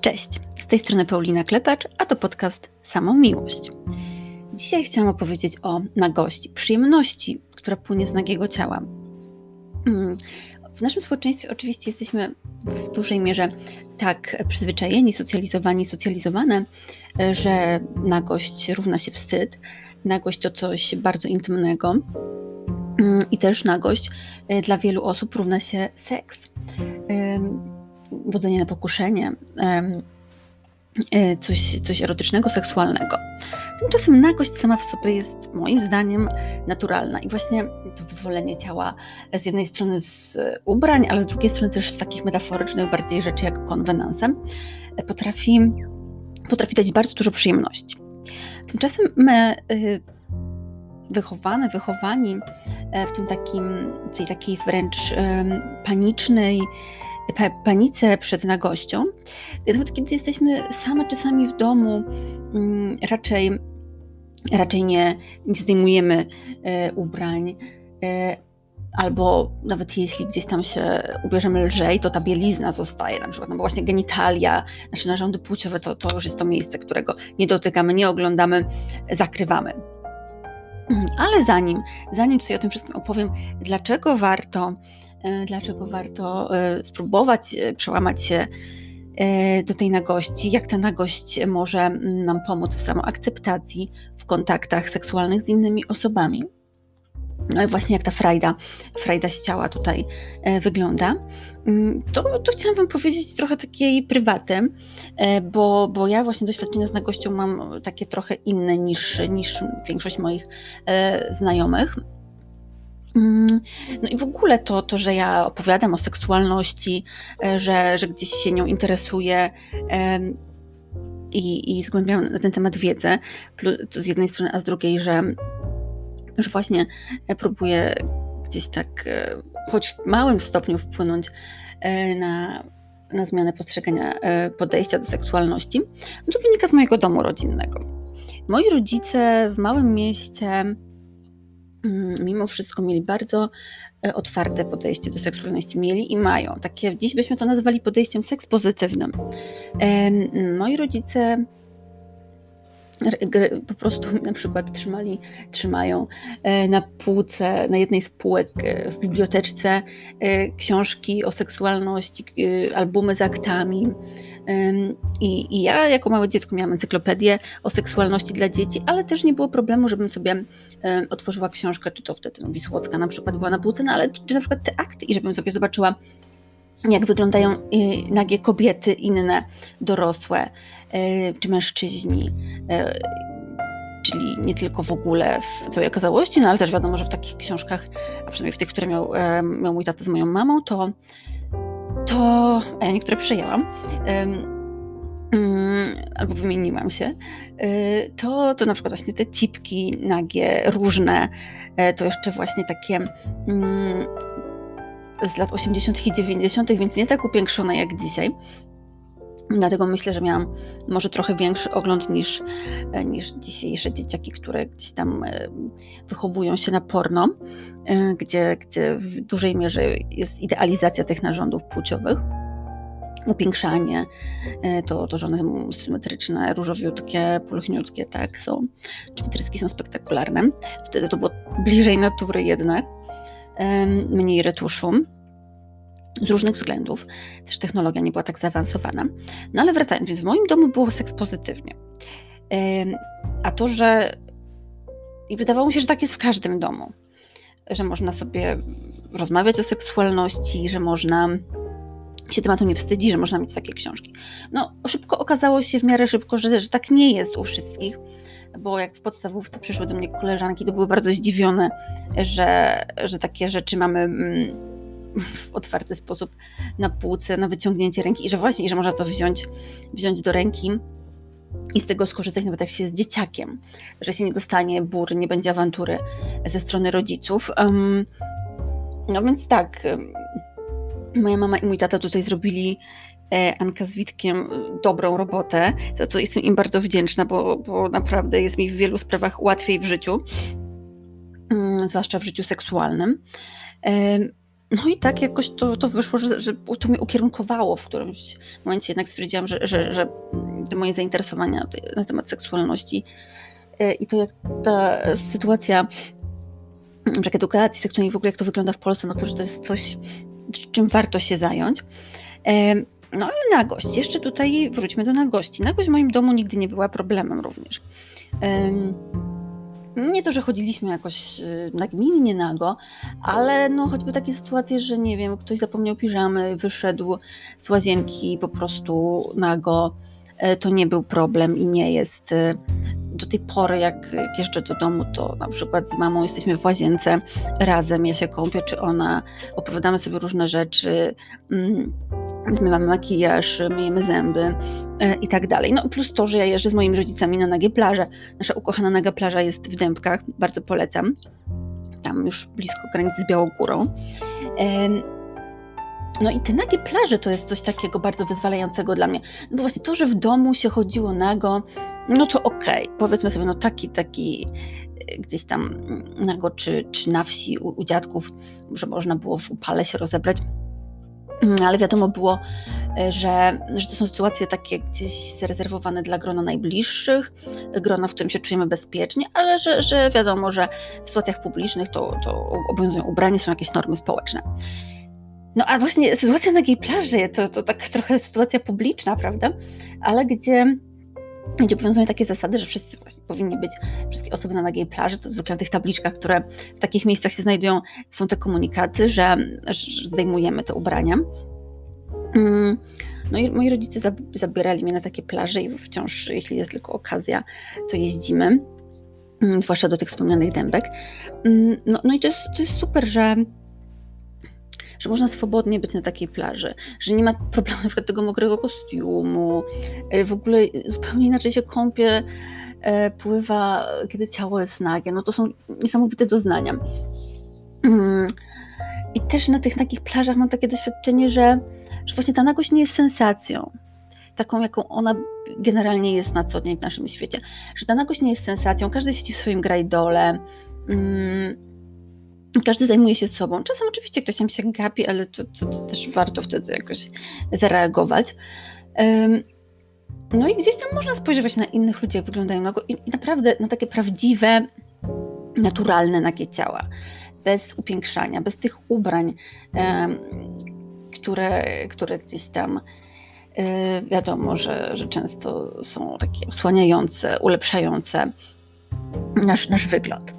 Cześć, z tej strony Paulina Klepacz, a to podcast Samą Miłość. Dzisiaj chciałam opowiedzieć o nagości, przyjemności, która płynie z nagiego ciała. Mm, w naszym społeczeństwie oczywiście jesteśmy w dużej mierze tak przyzwyczajeni, socjalizowani, socjalizowane, że nagość równa się wstyd. Nagość to coś bardzo intymnego mm, i też nagość e, dla wielu osób równa się seks wodzenie na pokuszenie, e, coś, coś erotycznego, seksualnego. Tymczasem nagość sama w sobie jest moim zdaniem naturalna i właśnie to wyzwolenie ciała z jednej strony z ubrań, ale z drugiej strony też z takich metaforycznych bardziej rzeczy jak konwenanse potrafi, potrafi dać bardzo dużo przyjemności. Tymczasem my wychowane, wychowani e, w tym takim, tej takiej wręcz panicznej panice przed nagością. Nawet kiedy jesteśmy same czasami w domu, mm, raczej, raczej nie, nie zdejmujemy e, ubrań, e, albo nawet jeśli gdzieś tam się ubierzemy lżej, to ta bielizna zostaje, na przykład, no bo właśnie genitalia, nasze narządy płciowe, to, to już jest to miejsce, którego nie dotykamy, nie oglądamy, zakrywamy. Mm, ale zanim, zanim tutaj o tym wszystkim opowiem, dlaczego warto dlaczego warto e, spróbować e, przełamać się do tej nagości, jak ta nagość może nam pomóc w samoakceptacji, w kontaktach seksualnych z innymi osobami. No i właśnie jak ta frajda, frajda z ciała tutaj wygląda, mm, to, to chciałam Wam powiedzieć trochę takiej prywaty, bo, bo ja właśnie doświadczenia z nagością mam takie trochę inne niż, niż większość moich znajomych. Mm, no i w ogóle to, to, że ja opowiadam o seksualności, e, że, że gdzieś się nią interesuję i, i zgłębiam na ten temat wiedzę, z jednej strony, a z drugiej, że już właśnie e, próbuję gdzieś tak, e, choć w małym stopniu wpłynąć na, na zmianę postrzegania podejścia do seksualności, no to wynika z mojego domu rodzinnego. Moi rodzice w małym mieście mimo wszystko mieli bardzo e, otwarte podejście do seksualności. Mieli i mają. Takie, dziś byśmy to nazwali podejściem seks pozytywnym. Moi rodzice po prostu na przykład trzymali, trzymają e, na półce, na jednej z półek e, w biblioteczce książki o seksualności, albumy z aktami, i, I, ja jako małe dziecko miałam encyklopedię o seksualności dla dzieci, ale też nie było problemu, żebym sobie otworzyła książkę, czy to wtedy no, Wisłocka na przykład była na półce, no ale czy na przykład te akty i żebym sobie zobaczyła, jak wyglądają y, nagie kobiety inne, dorosłe, y, czy mężczyźni y, czyli nie tylko w ogóle w całej okazałości, no ale też wiadomo, że w takich książkach, a przynajmniej w tych, które miał, miał mój tata z moją mamą, to to ja niektóre przejęłam, um, albo wymieniłam się, y, to, to na przykład właśnie te cipki nagie, różne, e, to jeszcze właśnie takie um, z lat 80. i 90., więc nie tak upiększone jak dzisiaj. Dlatego myślę, że miałam może trochę większy ogląd niż, e, niż dzisiejsze dzieciaki, które gdzieś tam e, wychowują się na porno, e, gdzie, gdzie w dużej mierze jest idealizacja tych narządów płciowych. Upiększanie, to, to że one są symetryczne, różowiutkie, pulchniutkie, tak, są. Czy wytryski są spektakularne. Wtedy to było bliżej natury jednak, mniej retuszu z różnych względów. Też technologia nie była tak zaawansowana. No ale wracając, więc w moim domu było seks pozytywnie. A to, że. I wydawało mi się, że tak jest w każdym domu. Że można sobie rozmawiać o seksualności, że można się tematu nie wstydzi, że można mieć takie książki. No, szybko okazało się w miarę szybko, że, że tak nie jest u wszystkich, bo jak w podstawówce przyszły do mnie koleżanki, to były bardzo zdziwione, że, że takie rzeczy mamy mm, w otwarty sposób na półce, na wyciągnięcie ręki i że właśnie, i że można to wziąć, wziąć do ręki i z tego skorzystać nawet jak się jest dzieciakiem, że się nie dostanie bur, nie będzie awantury ze strony rodziców. No więc tak, moja mama i mój tata tutaj zrobili e, Anka z Witkiem dobrą robotę, za co jestem im bardzo wdzięczna, bo, bo naprawdę jest mi w wielu sprawach łatwiej w życiu, um, zwłaszcza w życiu seksualnym. No i tak jakoś to, to wyszło, że, że to mnie ukierunkowało w którymś momencie. Jednak stwierdziłam, że, że, że te moje zainteresowania na temat seksualności e, i to jak ta sytuacja brak edukacji seksualnej w ogóle jak to wygląda w Polsce, no to, że to jest coś, czym warto się zająć. E, no ale nagość, jeszcze tutaj wróćmy do nagości. Nagość w moim domu nigdy nie była problemem również. Nie to, że chodziliśmy jakoś y, nagminnie nago, ale no choćby takie sytuacje, że nie wiem, ktoś zapomniał piżamy, wyszedł z łazienki po prostu nago, e, to nie był problem i nie jest. Y, do tej pory, jak, jeżdżę do domu, to na przykład z mamą jesteśmy w łazience razem, ja się kąpię, czy ona, opowiadamy sobie różne rzeczy. Mm, zmywamy makijaż, myjemy zęby e, i tak dalej. No plus to, że ja jeżdżę z moimi rodzicami na nagie plaże. Nasza ukochana naga plaża jest w Dębkach, bardzo polecam. Tam już blisko granicy z Białogórą. No i te nagie plaże to jest coś takiego bardzo wyzwalającego dla mnie. No bo właśnie to, że w domu się chodziło nago, no to okej, okay. powiedzmy sobie, no taki, taki e, gdzieś tam nago, czy, czy na wsi u, u dziadków, że można było w upale się rozebrać, ale wiadomo było, e, że, że to są sytuacje takie gdzieś zarezerwowane dla grona najbliższych, grona, w którym się czujemy bezpiecznie, ale że, że wiadomo, że w sytuacjach publicznych to, to obowiązują ubranie, są jakieś normy społeczne. No a właśnie sytuacja na gej plaży to, to tak trochę sytuacja publiczna, prawda? Ale gdzie gdzie obowiązują takie zasady, że wszyscy właśnie powinni być, wszystkie osoby na nagiej plaży, to zwykle na tych tabliczkach, które w takich miejscach się znajdują, są te komunikaty, że, że zdejmujemy te ubrania. Mm, no i moi rodzice zabierali mnie na takie plaże i wciąż, jeśli jest tylko okazja, to jeździmy, mm, zwłaszcza do tych wspomnianych dębek. Mm, no, no i to jest, to jest super, że że można swobodnie być na takiej plaży, że nie ma problemu przykład tego mokrego kostiumu, e, w ogóle zupełnie inaczej się kąpie, e, pływa, kiedy ciało jest nagie. No to są niesamowite doznania. Mm. I też na tych takich plażach mam takie doświadczenie, że, że właśnie ta nagość nie jest sensacją. Taką, jaką ona generalnie jest na co dzień w naszym świecie. Że ta nagość nie jest sensacją, każdy siedzi w swoim grajdole. Mm, każdy zajmuje się sobą. Czasem oczywiście ktoś tam się gapi, ale to, to, to też warto wtedy jakoś zareagować. No i gdzieś tam można spojrzeć na innych ludzi, jak wyglądają nago i naprawdę na takie prawdziwe, naturalne nagie ciała. Bez upiększania, bez tych ubrań, które, które gdzieś tam e, wiadomo, że, że często są takie osłaniające, ulepszające nasz, nasz wygląd.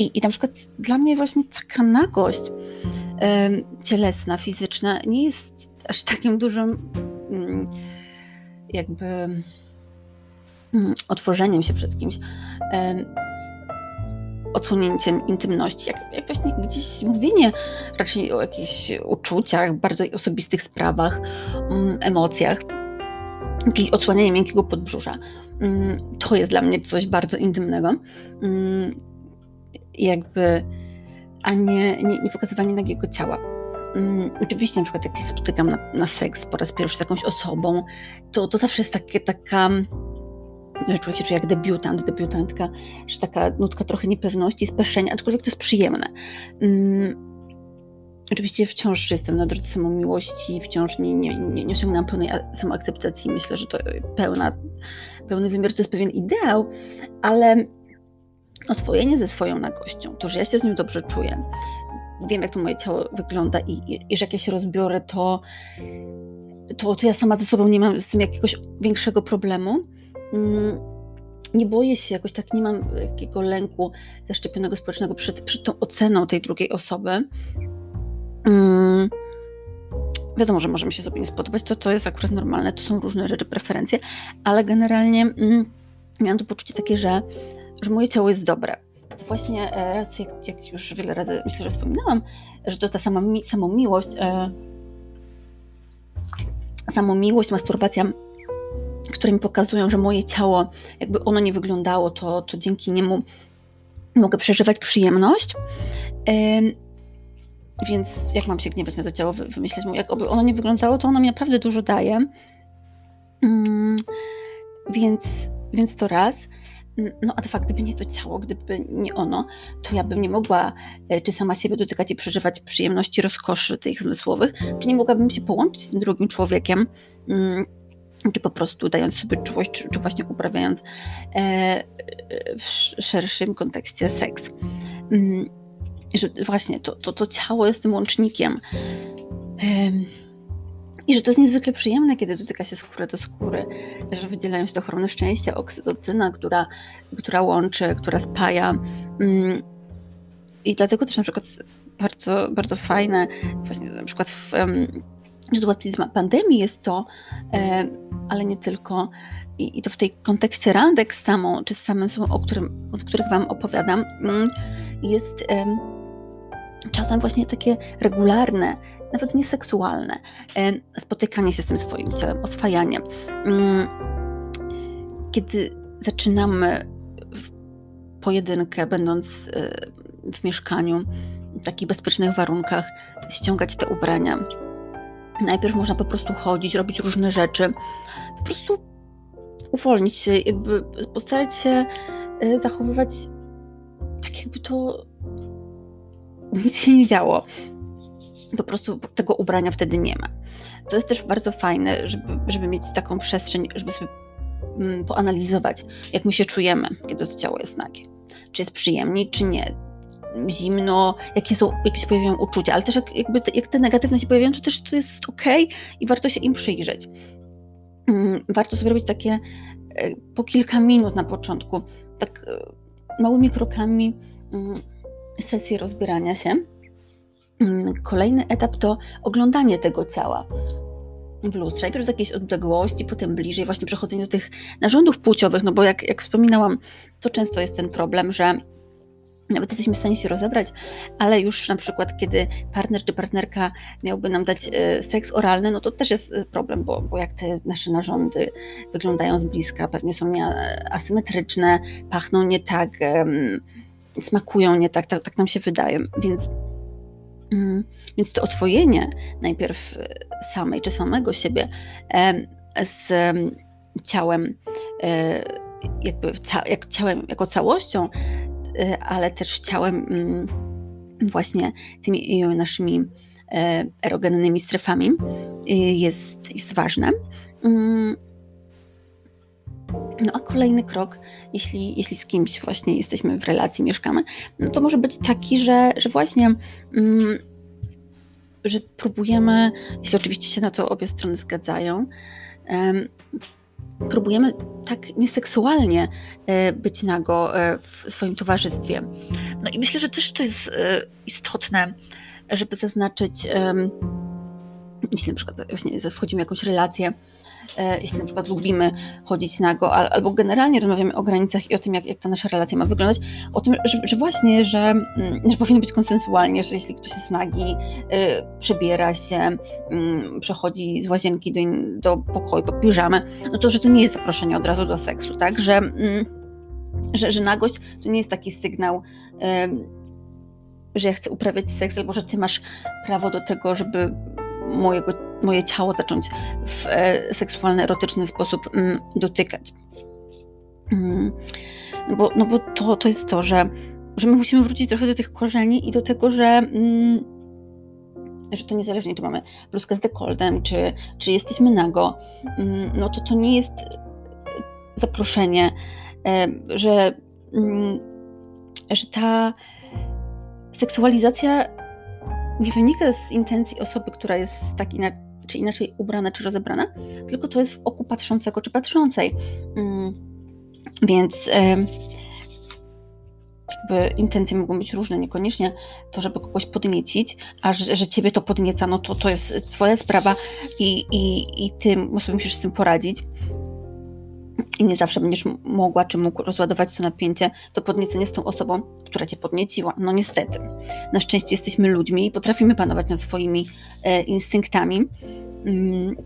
I, I na przykład dla mnie właśnie taka nagość cielesna, fizyczna nie jest aż takim dużym mm, jakby mm, otworzeniem się przed kimś, odsłonięciem intymności, jak, jak właśnie gdzieś mówienie raczej o jakichś uczuciach, bardzo osobistych sprawach, mm, emocjach, czyli odsłanianie miękkiego podbrzusza. To jest dla mnie coś bardzo intymnego jakby, a nie, nie, nie pokazywanie nagiego ciała. Um, oczywiście na przykład jak się spotykam na, na seks po raz pierwszy z jakąś osobą, to, to zawsze jest takie, taka, że człowiek się czuje jak debiutant, debiutantka, że taka nutka trochę niepewności, speszenia, aczkolwiek to jest przyjemne. Um, Oczywiście wciąż jestem na drodze samomiłości, wciąż nie, nie, nie, nie osiągnęłam pełnej samoakceptacji. Myślę, że to pełna, pełny wymiar to jest pewien ideał, ale oswojenie ze swoją nagością, to, że ja się z nim dobrze czuję, wiem, jak to moje ciało wygląda i, i, i że jak ja się rozbiorę, to, to, to ja sama ze sobą nie mam z tym jakiegoś większego problemu. Mm, nie boję się, jakoś tak nie mam jakiego lęku zaszczepionego społecznego przed, przed tą oceną tej drugiej osoby. Mm, wiadomo, że możemy się sobie nie spodobać, to, to jest akurat normalne, to są różne rzeczy, preferencje, ale generalnie mm, miałam to poczucie takie, że że moje ciało jest dobre. Właśnie e, raz, jak, jak już wiele razy myślę, że wspominałam, że to ta sama mi, samomiłość, e, samomiłość, masturbacja, które mi pokazują, że moje ciało, jakby ono nie wyglądało, to, to dzięki niemu mogę przeżywać przyjemność. E, więc jak mam się gniewać na to ciało, wymyśleć mu, ono nie wyglądało, to ono mi naprawdę dużo daje. Mm, więc, więc to raz. No a de facto, gdyby nie to ciało, gdyby nie ono, to ja bym nie mogła e, czy sama siebie dotykać i przeżywać przyjemności, rozkoszy tych zmysłowych, czy nie mogłabym się połączyć z tym drugim człowiekiem, mm, czy po prostu dając sobie czułość, czy, czy właśnie uprawiając e, w szerszym kontekście seks. Mm, że właśnie to, to, to ciało jest tym łącznikiem. I że to jest niezwykle przyjemne, kiedy dotyka się skóry do skóry, że wydzielają się te hormony szczęścia, oksytocyna, która, która łączy, która spaja. Mm, I dlatego też na przykład bardzo, bardzo fajne, właśnie na przykład w sytuacji pandemii jest to, ale nie tylko, i, i to w tej kontekście randek z samą, czy z samym sobą, o, którym, o których Wam opowiadam, mm, jest czasem właśnie takie regularne, nawet nieseksualne, spotykanie się z tym swoim ciałem, oswajanie. Mm, kiedy zaczynamy pojedynkę, będąc e, w mieszkaniu, w takich bezpiecznych warunkach, ściągać te ubrania. Najpierw można po prostu chodzić, robić różne rzeczy, po prostu uwolnić się, jakby postarać się e, zachowywać tak, jakby to nic się nie działo po prostu tego ubrania wtedy nie ma. To jest też bardzo fajne, żeby, żeby mieć taką przestrzeń, żeby sobie mm, poanalizować, jak my się czujemy, kiedy to ciało jest nagie. Czy jest przyjemnie, czy nie. Zimno, jakie są, jakie się pojawiają uczucia, ale też jak, jakby te, jak te negatywne się pojawiają, to też to jest ok i warto się im przyjrzeć. Mm, warto sobie robić takie e, po kilka minut na początku, tak e, małymi krokami mm, sesje rozbierania się kolejny etap to oglądanie tego ciała w lustrze. Najpierw z jakiejś odległości, potem bliżej, właśnie przechodzenie do tych narządów płciowych, no bo jak, jak wspominałam, to często jest ten problem, że nawet jesteśmy w stanie się rozebrać, ale już na przykład, kiedy partner czy partnerka miałby nam dać e, seks oralny, no to też jest e, problem, bo, bo jak te nasze narządy wyglądają z bliska, pewnie są asymetryczne, pachną nie tak, smakują nie tak, tak, tak nam się wydaje, więc Mm, więc to oswojenie najpierw e, samej czy samego siebie z ciałem, e, jakby jak ciałem jako całością, e, ale też ciałem mm, właśnie tymi naszymi erogennymi strefami jest, jest ważne. No a kolejny krok, jeśli, jeśli z kimś właśnie jesteśmy w relacji, mieszkamy, no to może być taki, że, że właśnie mm, że próbujemy, jeśli oczywiście się na to obie strony zgadzają, próbujemy tak nieseksualnie e, być nago e, w swoim towarzystwie. No i myślę, że też to jest e, istotne, żeby zaznaczyć, jeśli na przykład właśnie wchodzimy w jakąś relację, jeśli na przykład lubimy chodzić nago, albo generalnie rozmawiamy o granicach i o tym, jak, jak ta nasza relacja ma wyglądać, o tym, że, że właśnie, że, mm, że powinno być konsensualnie, że jeśli ktoś jest nagi, e, przebiera się, mm, przechodzi z łazienki do, do pokoju po piżamę, no to, że to nie jest zaproszenie od razu do seksu, tak, że, mm, że, że nagość to nie jest taki sygnał, że ja chcę uprawiać seks, albo że ty masz prawo do tego, żeby mojego moje ciało zacząć w e, seksualny, erotyczny sposób mm, dotykać. No bo, no bo to, to jest to, że, że my musimy wrócić trochę do tych korzeni i do tego, że, mm, że to niezależnie, czy mamy bluzkę z dekoltem, czy, czy jesteśmy nago, no to to nie jest zaproszenie, e, że, że ta seksualizacja nie wynika z intencji osoby, która jest tak inaczej czy inaczej ubrana, czy rozebrana, tylko to jest w oku patrzącego, czy patrzącej. Mm, więc jakby intencje mogą być różne, niekoniecznie to, żeby kogoś podniecić, a że, że ciebie to podnieca, no to to jest twoja sprawa i, i, i ty sobie musisz z tym poradzić i nie zawsze będziesz mogła czy mógł rozładować to napięcie, to podniecenie z tą osobą, która cię podnieciła. No niestety. Na szczęście jesteśmy ludźmi i potrafimy panować nad swoimi e, instynktami. Mm.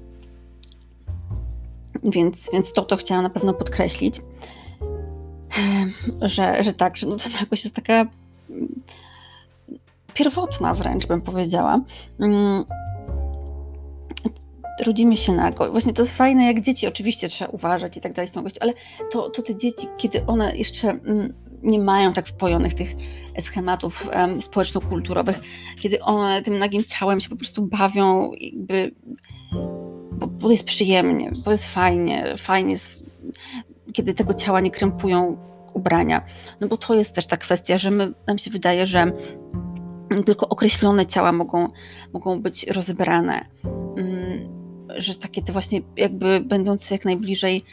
Więc, więc to, to chciałam na pewno podkreślić, e, że, że tak, że no to jakoś jest taka mm, pierwotna wręcz, bym powiedziała. Mm. Rodzimy się nago. Właśnie to jest fajne, jak dzieci, oczywiście trzeba uważać i tak dalej z tą gością, ale to, to te dzieci, kiedy one jeszcze mm, nie mają tak wpojonych tych schematów um, społeczno-kulturowych, kiedy one tym nagim ciałem się po prostu bawią, jakby, bo, bo jest przyjemnie, bo jest fajnie, fajnie jest, kiedy tego ciała nie krępują ubrania. No bo to jest też ta kwestia, że my, nam się wydaje, że tylko określone ciała mogą, mogą być rozebrane. Mm, że takie te właśnie jakby będące jak najbliżej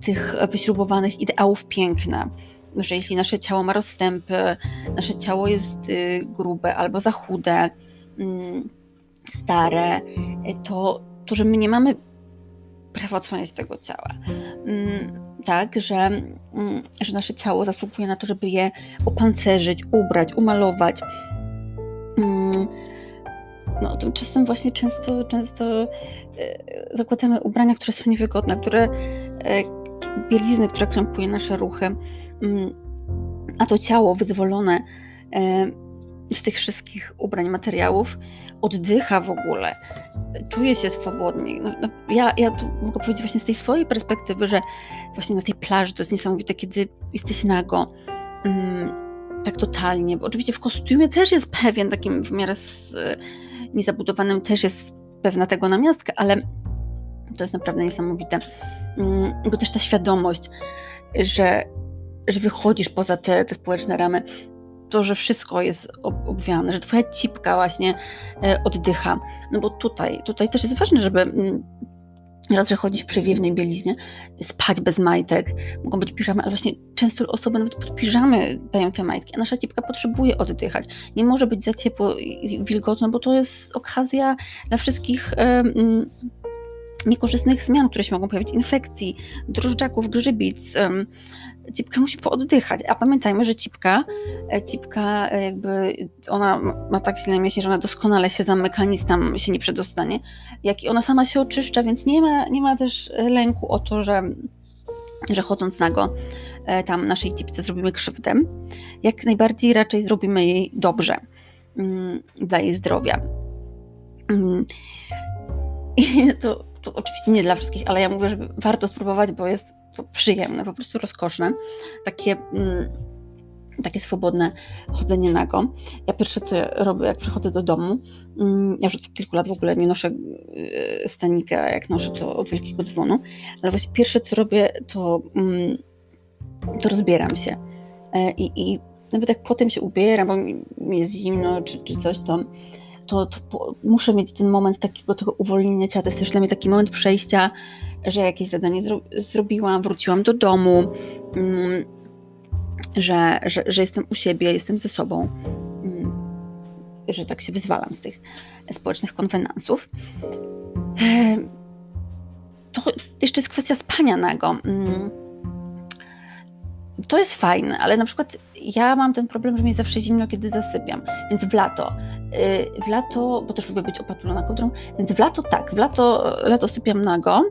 tych wyśrubowanych ideałów piękna. Że jeśli nasze ciało ma rozstępy, nasze ciało jest y, grube albo za chude, mm, stare, to, to że my nie mamy prawa odsłaniać tego ciała. Mm, tak, że, że nasze ciało zasługuje na to, żeby je opancerzyć, ubrać, umalować, Mm, no, tymczasem właśnie często, często e, zakładamy ubrania, które są niewygodne, które e, bielizny, która krępuje nasze ruchy, mm, a to ciało wyzwolone e, z tych wszystkich ubrań, materiałów, oddycha w ogóle, czuje się swobodnie. No, no, ja, ja tu mogę powiedzieć właśnie z tej swojej perspektywy, że właśnie na tej plaży to jest niesamowite, kiedy jesteś nago, mm, tak totalnie, bo oczywiście w kostiumie też jest pewien, takim w miarę z, niezabudowanym też jest pewna tego namiastka, ale to jest naprawdę niesamowite. Mm, bo też ta świadomość, że, że wychodzisz poza te, te społeczne ramy, to, że wszystko jest obwiane, że twoja cipka właśnie e, oddycha. No bo tutaj, tutaj też jest ważne, żeby mm, raz, że chodzić w przewiewnej bieliźnie, spać bez majtek, mogą być piżamy, ale właśnie często osoby nawet pod piżamy dają te majtki, a nasza cipka potrzebuje oddychać. Nie może być za ciepło i wilgotno, bo to jest okazja dla wszystkich um, niekorzystnych zmian, które się mogą pojawić, infekcji, drożdżaków, grzybic. Um, cipka musi pooddychać, a pamiętajmy, że cipka, e, cipka e, jakby ona ma tak silne mięśnie, że ona doskonale się zamyka, nic tam się nie przedostanie, jak i ona sama się oczyszcza, więc nie ma, nie ma też lęku o to, że, że chodząc nago e, tam naszej cipce zrobimy krzywdę. Jak najbardziej raczej zrobimy jej dobrze mm, dla jej zdrowia. Mm. I to, to oczywiście nie dla wszystkich, ale ja mówię, że warto spróbować, bo jest przyjemne, po prostu rozkoszne. Takie, mm, takie swobodne chodzenie nago. Ja pierwsze co robię, jak przychodzę do domu, mm, ja już od kilku lat w ogóle nie noszę y, stanika, jak noszę to od wielkiego dzwonu, ale właśnie pierwsze co robię, to, mm, to rozbieram się. E, I, I nawet jak potem się ubieram, bo mi jest zimno czy, czy coś, to to, to muszę mieć ten moment takiego tego uwolnienia ciała. To jest też dla mnie taki moment przejścia że jakieś zadanie zro zrobiłam, wróciłam do domu, mm, że, że, że jestem u siebie, jestem ze sobą, mm, że tak się wyzwalam z tych społecznych konwenansów. To jeszcze jest kwestia spania nago. Mm, to jest fajne, ale na przykład ja mam ten problem, że mi zawsze zimno, kiedy zasypiam, więc w lato. Y, w lato, bo też lubię być opatulona kołdrą, więc w lato tak, w lato, lato sypiam nago,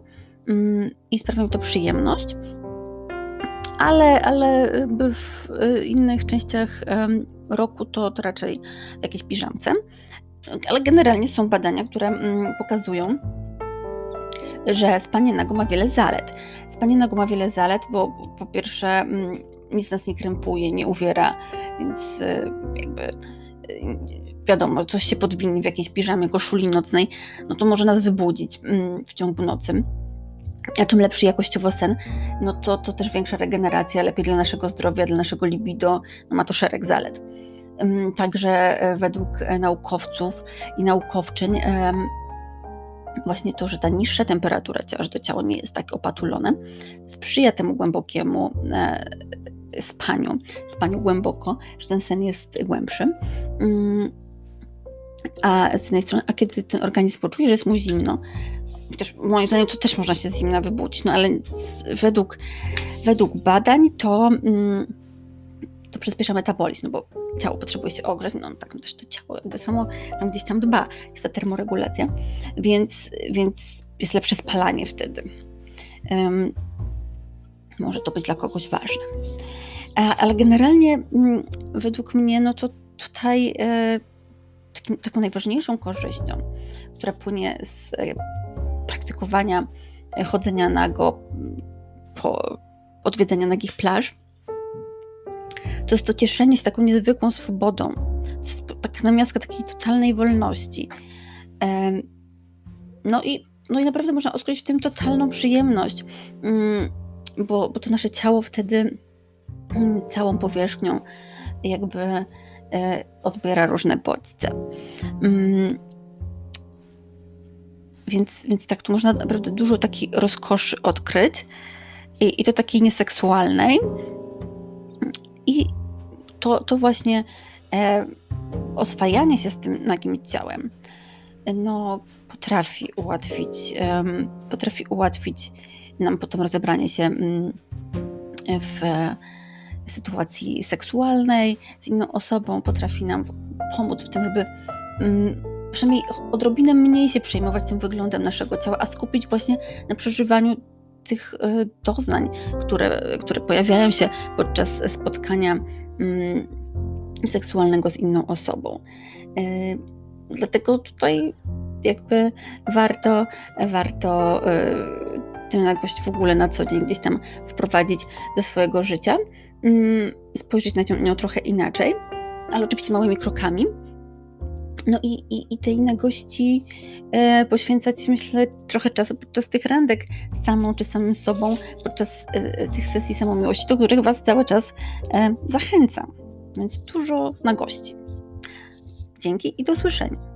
Mm, i sprawia mi to przyjemność. Ale, ale w y, innych częściach roku to, to raczej jakieś piżamce. Ale generalnie są badania, które mm, pokazują, że spanie nago ma wiele zalet. Spanie nago ma wiele zalet, bo po pierwsze mm, nic nas nie krępuje, nie uwiera, więc y, jakby y, wiadomo, coś się podwini w jakiejś piżamie, koszuli nocnej, no to może nas wybudzić w ciągu nocy a czym lepszy jakościowo sen, no to, to też większa regeneracja, lepiej dla naszego zdrowia, dla naszego libido, no ma to szereg zalet. Także e, według e, naukowców i naukowczyń właśnie to, że ta niższa temperatura ciała, że to ciało nie jest tak opatulone, sprzyja temu głębokiemu e, spaniu, spaniu głęboko, że ten sen jest głębszy. A z jednej strony, a kiedy ten organizm poczuje, że jest mu zimno, chociaż moim zdaniem to też można się z zimna wybudzić, no ale według, według badań to, mm, to przyspiesza metabolizm, no bo ciało potrzebuje się ogrzać, no tak no też to ciało jakby samo tam gdzieś tam dba, jest ta termoregulacja, więc, więc jest lepsze spalanie wtedy. Um, może to być dla kogoś ważne. A, ale generalnie mm, według mnie, no to tutaj e, takim, taką najważniejszą korzyścią, która płynie z praktykowania e, chodzenia nago, po odwiedzenia nagich plaż, to jest to cieszenie się taką niezwykłą swobodą. To jest taka namiastka takiej totalnej wolności. No i, no i naprawdę można odkryć w tym totalną przyjemność, mm, bo, bo to nasze ciało wtedy mm, całą powierzchnią jakby e, odbiera różne bodźce. Mm, więc, więc tak, tu można naprawdę dużo takiej rozkoszy odkryć i, i to takiej nieseksualnej. I to, to właśnie e, oswajanie się z tym nagim ciałem no, potrafi ułatwić, potrafi ułatwić nam potem rozebranie się um, w sytuacji seksualnej z inną osobą, potrafi nam pomóc w tym, żeby um, przynajmniej odrobinę mniej się przejmować tym wyglądem naszego ciała, a skupić właśnie na przeżywaniu tych e, doznań, które, które pojawiają się podczas spotkania mm, seksualnego z inną osobą. E, dlatego tutaj jakby warto, warto e, tę nagość w ogóle na co dzień gdzieś tam wprowadzić do swojego życia, mm, spojrzeć na nią trochę inaczej, ale oczywiście małymi krokami. No i, i, i tej nagości e, poświęcać, myślę, trochę czasu podczas tych randek samą czy samym sobą, podczas e, tych sesji samomiłości, do których Was cały czas e, zachęcam. Więc dużo nagości. Dzięki i do usłyszenia.